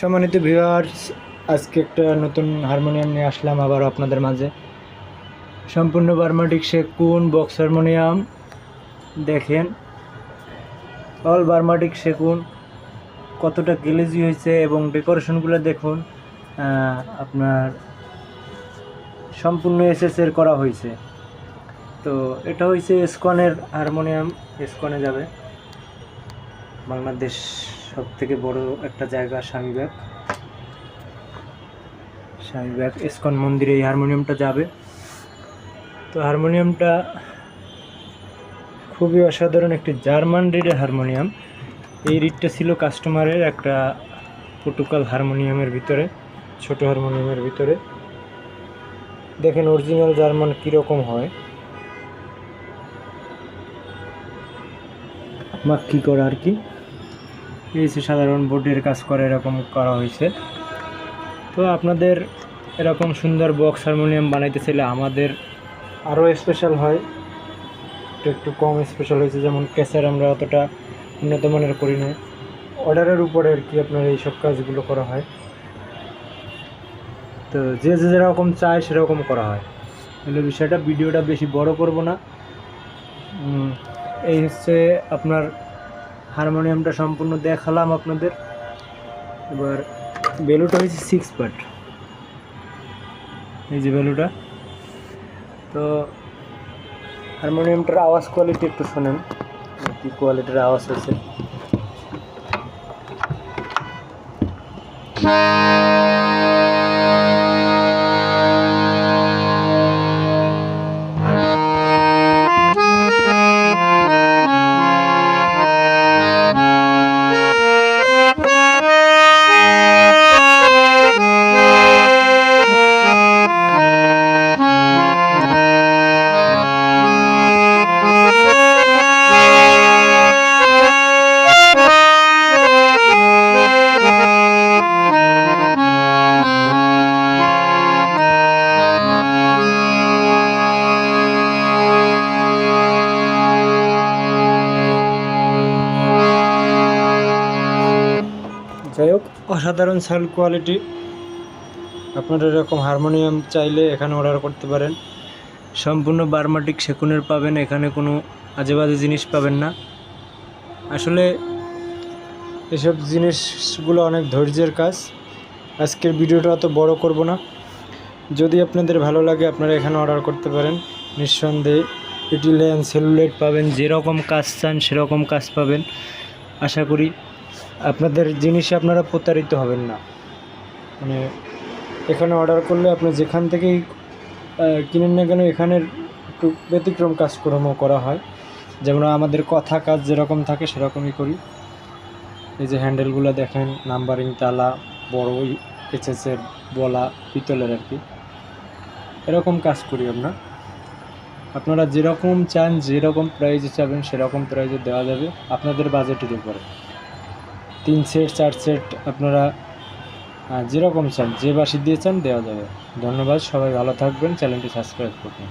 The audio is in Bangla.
সম্মানিত ভিউয়ার্স আজকে একটা নতুন হারমোনিয়াম নিয়ে আসলাম আবার আপনাদের মাঝে। সম্পূর্ণ বার্মাটিক সেকুন বক্স হারমোনিয়াম দেখেন অল বার্মাটিক সেকুন কতটা গেলেজি হয়েছে এবং ডেকোরেশনগুলো দেখুন আপনার সম্পূর্ণ এসএস এর করা হয়েছে। তো এটা হয়েছে এসকনের হারমোনিয়াম এসকনে যাবে। বাংলাদেশ সব থেকে বড় একটা জায়গা স্বামীবাগ। স্বামীবাগ ইস্কন মন্দিরে এই হারমোনিয়ামটা যাবে। তো হারমোনিয়ামটা খুবই অসাধারণ একটি জার্মান রিডের হারমোনিয়াম। এই রিডটা ছিল কাস্টমারের একটা পর্তুকাল হারমোনিয়ামের ভিতরে, ছোট হারমোনিয়ামের ভিতরে। দেখেন অরিজিনাল জার্মান কীরকম হয়। মাক কী করে আর কি? এই যে সাধারণ বোর্ডের কাজ করে এরকম করা হয়েছে। তো আপনাদের এরকম সুন্দর বক্স হারমোনিয়াম বানাইতে চাইলে আমাদের আরও স্পেশাল হয়। একটু একটু কম স্পেশাল হয়েছে, যেমন ক্যাসের আমরা অতটা উন্নত মানের করি না অর্ডারের উপরে আর কি আপনার এইসব কাজগুলো করা হয়। তো যে যে যেরকম চায় সেরকম করা হয়। তাহলে বিষয়টা, ভিডিওটা বেশি বড় করব না। এই হচ্ছে আপনার হারমোনিয়ামটা সম্পূর্ণ দেখালাম আপনাদের। এবার বেলুটা হয়েছে সিক্স পার্ট এই যে বেলুটা। তো হারমোনিয়ামটার আওয়াজ কোয়ালিটি একটু শোনেন। কী কোয়ালিটির আওয়াজ আছে যাই হোক অসাধারণ সাউন্ড কোয়ালিটি আপনারা এরকম হারমোনিয়াম চাইলে এখানে অর্ডার করতে পারেন। সম্পূর্ণ বার্মাটিক সেকুনের পাবেন, এখানে কোনো আজে বাজে জিনিস পাবেন না। আসলে এসব জিনিসগুলো অনেক ধৈর্যের কাজ। আজকের ভিডিওটা অত বড় করব না। যদি আপনাদের ভালো লাগে, আপনারা এখানে অর্ডার করতে পারেন। নিঃসন্দেহে ইটিলিয়ান সেলুলেট পাবেন, যেরকম কাজ চান সেরকম কাজ পাবেন। আশা করি আপনাদের জিনিসে আপনারা প্রতারিত হবেন না। মানে এখানে অর্ডার করলে আপনি যেখান থেকেই কিনেন না কেন এখানের একটু ব্যতিক্রম কাজকর্ম করা হয়। যেমন আমাদের কথা কাজ যেরকম থাকে সেরকমই করি। এই যে হ্যান্ডেলগুলো দেখেন নাম্বারিং তালা, বড় এইচএসের বলা, পিতলের আর কি। এরকম কাজ করি আমরা। আপনারা যেরকম চান, যেরকম প্রাইজে চাবেন, সেরকম প্রাইজে দেওয়া যাবে আপনাদের বাজেটের উপরে। তিন সেট চার সেট আপনারা যেরকম চান, যে বাসি দিয়ে চান, দেওয়া যাবে। ধন্যবাদ, সবাই ভালো থাকবেন, চ্যানেলটি সাবস্ক্রাইব করবেন।